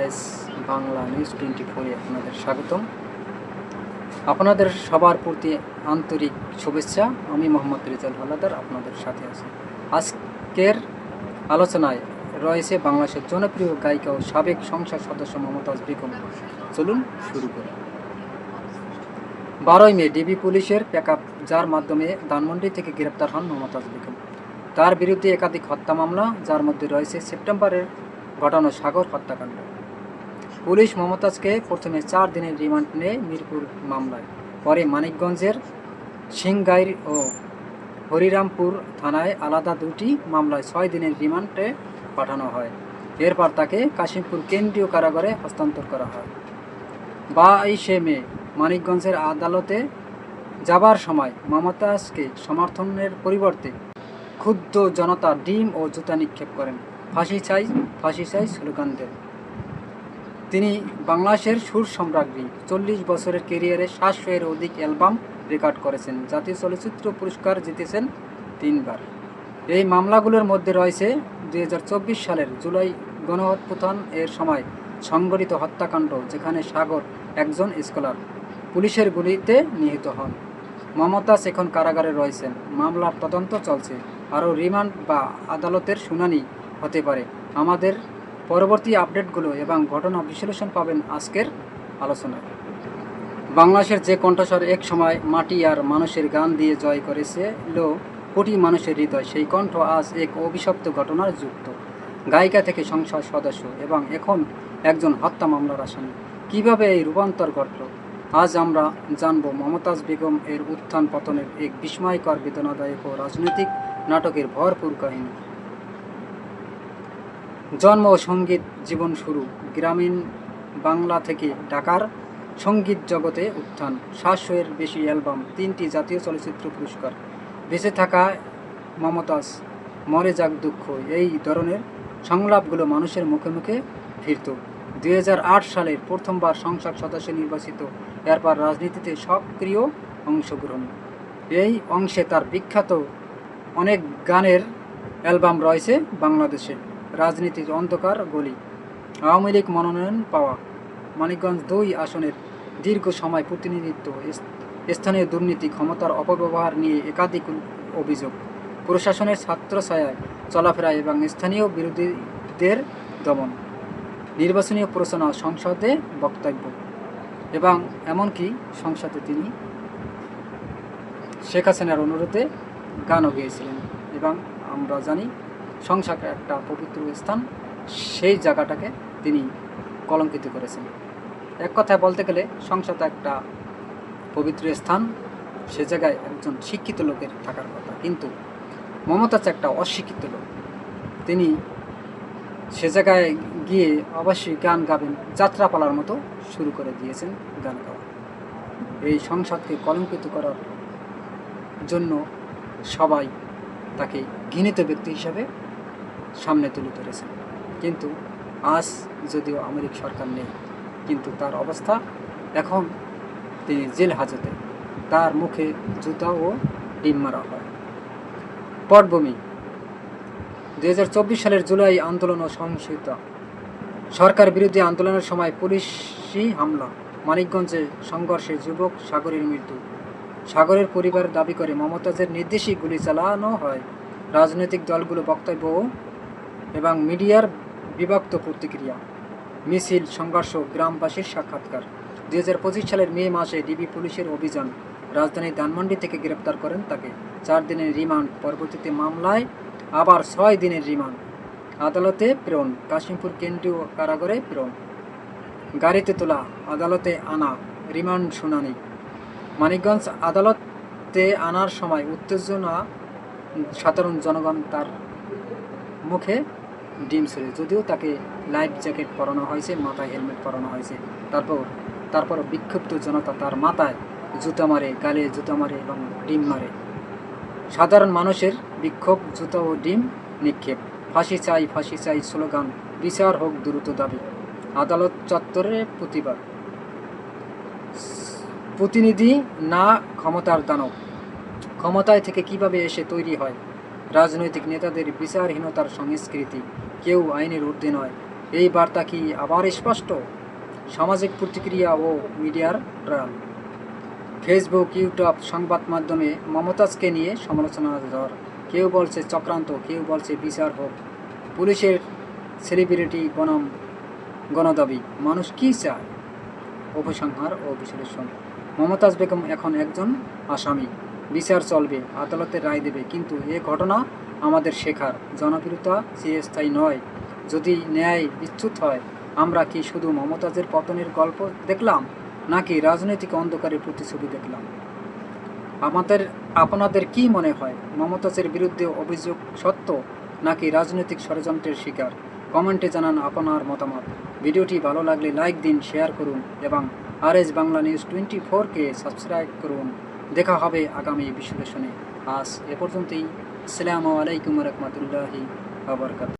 R S Bangla news twenty ফোরে আপনাদের স্বাগতম। আপনাদের সবার প্রতি আন্তরিক শুভেচ্ছা। আমি মোহাম্মদ রিজাল হালাদার আপনাদের সাথে আছি। আজকের আলোচনায় রয়েছে বাংলাদেশের জনপ্রিয় গায়িকা ও সাবেক সংসদ সদস্য মমতাজ বেগম। চলুন শুরু করি। বারোই মে ডিবি পুলিশের প্যাকআপ, যার মাধ্যমে ধানমন্ডি থেকে গ্রেপ্তার হন মমতাজ বেগম। তার বিরুদ্ধে একাধিক হত্যা মামলা, যার মধ্যে রয়েছে সেপ্টেম্বরের ঘটানো সাগর হত্যাকাণ্ড। পুলিশ মমতাজকে প্রথমে চার দিনের রিমান্ড নেয় মিরপুর মামলায়, পরে মানিকগঞ্জের সিংগাইর ও হরিরামপুর থানায় আলাদা দুটি মামলায় ছয় দিনের রিমান্ডে পাঠানো হয়। এরপর তাকে কাশিমপুর কেন্দ্রীয় কারাগারে হস্তান্তর করা হয়। বাইশে মে, মানিকগঞ্জের আদালতে যাবার সময় মমতাজকে সমর্থনের পরিবর্তে ক্ষুব্ধ জনতা ডিম ও জুতা নিক্ষেপ করেন। ফাঁসি চাই ফাঁসি চাই স্লোগান দেন। তিনি বাংলাদেশের সুর সম্রাজ্ঞী। চল্লিশ বছরের কেরিয়ারে সাতশো এর অধিক অ্যালবাম রেকর্ড করেছেন। জাতীয় চলচ্চিত্র পুরস্কার জিতেছেন তিনবার। এই মামলাগুলোর মধ্যে রয়েছে দুই হাজার চব্বিশ সালের জুলাই গণঅভ্যুত্থান এর সময় সংগঠিত হত্যাকাণ্ড, যেখানে সাগর একজন স্কলার, পুলিশের গুলিতে নিহত হন। মমতাজ এখন কারাগারে রয়েছেন। মামলার তদন্ত চলছে। আরও রিমান্ড বা আদালতের শুনানি হতে পারে। আমাদের পরবর্তী আপডেটগুলো এবং ঘটনা বিশ্লেষণ পাবেন আজকের আলোচনায়। বাংলাদেশের যে কণ্ঠস্বর এক সময় মাটি আর মানুষের গান দিয়ে জয় করেছে, লো কোটি মানুষের হৃদয়, সেই কণ্ঠ আজ এক অভিশপ্ত ঘটনার যুক্ত। গায়িকা থেকে সংসদ সদস্য এবং এখন একজন হত্যা মামলার আসামি। কীভাবে এই রূপান্তর ঘটল? আজ আমরা জানব মমতাজ বেগম এর উত্থান পতনের এক বিস্ময়কর বেদনাদায়ক ও রাজনৈতিক নাটকের ভরপুর কাহিনী। জন্ম ও সংগীত জীবন শুরু গ্রামীণ বাংলা থেকে ঢাকার সংগীত জগতে উত্থান। সাতশো এর বেশি অ্যালবাম, তিনটি জাতীয় চলচ্চিত্র পুরস্কার, বেঁচে থাকা মমতাজ, মরে যাক দুঃখ, এই ধরনের সংলাপগুলো মানুষের মুখে মুখে ফিরত। দু হাজার আট সালের প্রথমবার সংসদ সদস্য নির্বাচিত, এরপর রাজনীতিতে সক্রিয় অংশগ্রহণ। এই অংশে তার বিখ্যাত অনেক গানের অ্যালবাম রয়েছে বাংলাদেশে। রাজনীতির অন্ধকার গলি। আওয়ামী লীগ মনোনয়ন পাওয়া। মানিকগঞ্জ দুই আসনের দীর্ঘ সময় প্রতিনিধিত্ব স্থানীয় দুর্নীতি, ক্ষমতার অপব্যবহার নিয়ে একাধিক অভিযোগ। প্রশাসনের ছাত্র ছাত্রছায়ায় চলাফেরা এবং স্থানীয় বিরোধীদের দমন। নির্বাচনী প্রচারণা সংসদে বক্তব্য। এবং এমনকি সংসদে তিনি শেখ হাসিনার অনুরোধে গানও গেয়েছিলেন। এবং আমরা জানি সংসার একটা পবিত্র স্থান, সেই জায়গাটাকে তিনি কলঙ্কিত করেছেন। এক কথায় বলতে গেলে সংসদ একটা পবিত্র স্থান, সে জায়গায় একজন শিক্ষিত লোকের থাকার কথা। কিন্তু মমতাজ একটা অশিক্ষিত লোক। তিনি সে জায়গায় গিয়ে অবশ্যই গান গাবেন, যাত্রাপালার মতো শুরু করে দিয়েছেন গান গাওয়া। এই সংসদকে কলঙ্কিত করার জন্য সবাই তাকে ঘৃণিত ব্যক্তি হিসাবে সামনে তুলে ধরেছেন। কিন্তু আজ যদিও আমেরিক সরকার নেই, কিন্তু তার অবস্থা, এখন তিনি জেল হাজতে, তার মুখে জুতা ও ডিম মারা হয়। পটভূমি, দুই সালের জুলাই আন্দোলন ও সহিংসতা, সরকার বিরুদ্ধে আন্দোলনের সময় পুলিশি হামলা, মানিকগঞ্জে সংঘর্ষে যুবক সাগরের মৃত্যু, সাগরের পরিবার দাবি করে মমতাজের নির্দেশেই গুলি চালানো হয়। রাজনৈতিক দলগুলো বক্তব্য এবং মিডিয়ার বিভক্ত প্রতিক্রিয়া। মিছিল, সংঘর্ষ, গ্রামবাসীর সাক্ষাৎকার। দুই হাজার পঁচিশ সালের মে মাসে ডিবি পুলিশের অভিযান। রাজধানী ধানমন্ডি থেকে গ্রেপ্তার করেন তাকে। চার দিনের রিমান্ড। পরবর্তীতে মামলায় আবার ছয় দিনের রিমান্ড। আদালতে প্রেরণ। কাশিমপুর কেন্দ্রীয় কারাগারে প্রেরণ। গাড়িতে তোলা। আদালতে আনা। রিমান্ড শুনানি। মানিকগঞ্জ আদালতে আনার সময় উত্তেজনা সাধারণ জনগণ তার মুখে ডিম ছিল যদিও তাকে লাইফ জ্যাকেট পরানো হয়েছে, মাথায় হেলমেট পরানো হয়েছে। তারপর তারপর বিক্ষুব্ধ জনতা তার মাথায় জুতা মারে, গালে জুতা মারে এবং ডিম মারে। সাধারণ মানুষের বিক্ষোভ, জুতা ও ডিম নিক্ষেপ। ফাঁসি চাই ফাঁসি চাই স্লোগান, বিচার হোক দ্রুত দাবি। আদালত চত্বরে প্রতিবাদ। প্রতিনিধি না ক্ষমতার দানব। ক্ষমতায় থেকে কীভাবে এসে তৈরি হয়? রাজনৈতিক নেতাদের বিচারহীনতার সংস্কৃতি, কেউ আইনের ঊর্ধ্বে নয়। এই বার্তা কি আবার স্পষ্ট? সামাজিক প্রতিক্রিয়া ও মিডিয়ার ট্রায়াল ফেসবুক, ইউটিউব সংবাদ মাধ্যমে মমতাজকে নিয়ে সমালোচনা ঝড় কেউ বলছে চক্রান্ত, কেউ বলছে বিচার হোক। পুলিশের সেলিব্রিটি বনাম গণদাবি। মানুষ কি চায়? উপসংহার ও বিশ্লেষণ। মমতাজ বেগম এখন একজন আসামি। বিচার চলবে আদালতের রায় দেবে। কিন্তু এ ঘটনা আমাদের শেখার। জনপ্রিয়তা চিরস্থায়ী নয়। যদি ন্যায় বিচ্যুত হয়, আমরা কি শুধু মমতাজের পতনের গল্প দেখলাম, নাকি রাজনৈতিক অন্ধকারের প্রতিছবি দেখলাম? আমাদের, আপনাদের কি মনে হয়, মমতাজের বিরুদ্ধে অভিযোগ সত্য, নাকি রাজনৈতিক ষড়যন্ত্রের শিকার? কমেন্টে জানান আপনার মতামত। ভিডিওটি ভালো লাগলে লাইক দিন, শেয়ার করুন এবং R S Bangla news twenty ফোরকে সাবস্ক্রাইব করুন। দেখা হবে আগামী বিশ্লেষণে। আজ এ পর্যন্তই। আসসালামু আলাইকুম রহমতুল্লাহি আবরকাত